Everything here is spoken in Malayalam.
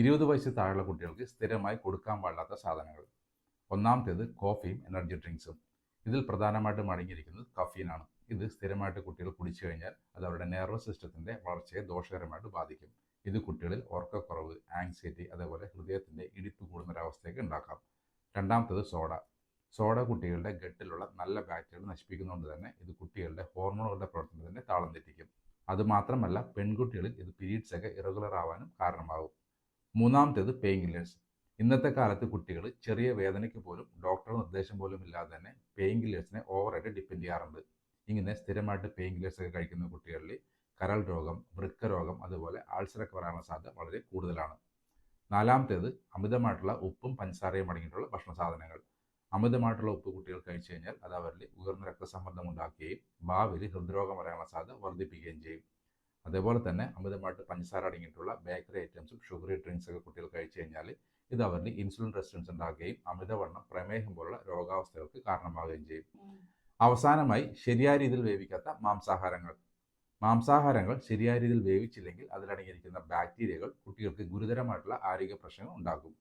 ഇരുപത് വയസ്സ് താഴെയുള്ള കുട്ടികൾക്ക് സ്ഥിരമായി കൊടുക്കാൻ പാടില്ലാത്ത സാധനങ്ങൾ. ഒന്നാമത്തേത് കോഫിയും എനർജി ഡ്രിങ്ക്സും ഇതിൽ പ്രധാനമായിട്ടും അടങ്ങിയിരിക്കുന്നത് കഫീനാണ് ഇത് സ്ഥിരമായിട്ട് കുട്ടികൾ കുടിച്ചു കഴിഞ്ഞാൽ അത് അവരുടെ നെർവസ് സിസ്റ്റത്തിന്റെ വളർച്ചയെ ദോഷകരമായിട്ട് ബാധിക്കും. ഇത് കുട്ടികളിൽ ഉറക്കക്കുറവ് ആങ്സൈറ്റി അതേപോലെ ഹൃദയത്തിന്റെ ഇടിപ്പ് കൂടുന്നൊരവസ്ഥയൊക്കെ ഉണ്ടാക്കാം. രണ്ടാമത്തേത് സോഡ സോഡ കുട്ടികളുടെ ഗട്ടിലുള്ള നല്ല ബാക്ടീരിയകൾ നശിപ്പിക്കുന്നതുകൊണ്ട് തന്നെ ഇത് കുട്ടികളുടെ ഹോർമോണുകളുടെ പ്രവർത്തനത്തിന്റെ താളം തെറ്റിക്കും. അതുമാത്രമല്ല പെൺകുട്ടികളിൽ ഇത് പീരീഡ്സ് ഒക്കെ ഇറഗുലർ ആവാനും കാരണമാകും മൂന്നാമത്തേത് പെയിൻ കില്ലേഴ്സ് ഇന്നത്തെ കാലത്ത് കുട്ടികൾ ചെറിയ വേദനയ്ക്ക് പോലും ഡോക്ടറുടെ നിർദ്ദേശം പോലും ഇല്ലാതെ തന്നെ പെയിൻ കില്ലേഴ്സിനെ ഓവറായിട്ട് ഡിപ്പെൻഡ് ചെയ്യാറുണ്ട്. ഇങ്ങനെ സ്ഥിരമായിട്ട് പെയിൻ കില്ലേഴ്സ് ഒക്കെ കഴിക്കുന്ന കുട്ടികളിൽ കരൾ രോഗം വൃക്ക രോഗം അതുപോലെ ആൾസറൊക്കെ വരാനുള്ള സാധ്യത വളരെ കൂടുതലാണ്. നാലാമത്തേത് അമിതമായിട്ടുള്ള ഉപ്പും പഞ്ചസാരയും അടങ്ങിയിട്ടുള്ള ഭക്ഷണ സാധനങ്ങൾ. അമിതമായിട്ടുള്ള ഉപ്പ് കുട്ടികൾ കഴിച്ചു കഴിഞ്ഞാൽ അത് അവരിൽ ഉയർന്ന രക്തസമ്മർദ്ദം ഉണ്ടാക്കുകയും ഭാവിയിൽ ഹൃദ്രോഗം വരാനുള്ള സാധ്യത വർദ്ധിപ്പിക്കുകയും ചെയ്യും. അതേപോലെ തന്നെ അമിതമായിട്ട് പഞ്ചസാര അടങ്ങിയിട്ടുള്ള ബേക്കറി ഐറ്റംസും ഷുഗറി ഡ്രിങ്ക്സ് ഒക്കെ കുട്ടികൾ കഴിച്ചു കഴിഞ്ഞാൽ ഇത് അവരിൽ ഇൻസുലിൻ റെസിസ്റ്റൻസ് ഉണ്ടാകുകയും അമിതവണ്ണം പ്രമേഹം പോലുള്ള രോഗാവസ്ഥകൾക്ക് കാരണമാവുകയും ചെയ്യും. അവസാനമായി ശരിയായ രീതിയിൽ വേവിക്കാത്ത മാംസാഹാരങ്ങൾ. മാംസാഹാരങ്ങൾ ശരിയായ രീതിയിൽ വേവിച്ചില്ലെങ്കിൽ അതിലടങ്ങിയിരിക്കുന്ന ബാക്ടീരിയകൾ കുട്ടികൾക്ക് ഗുരുതരമായിട്ടുള്ള ആരോഗ്യ പ്രശ്നങ്ങൾ ഉണ്ടാക്കും.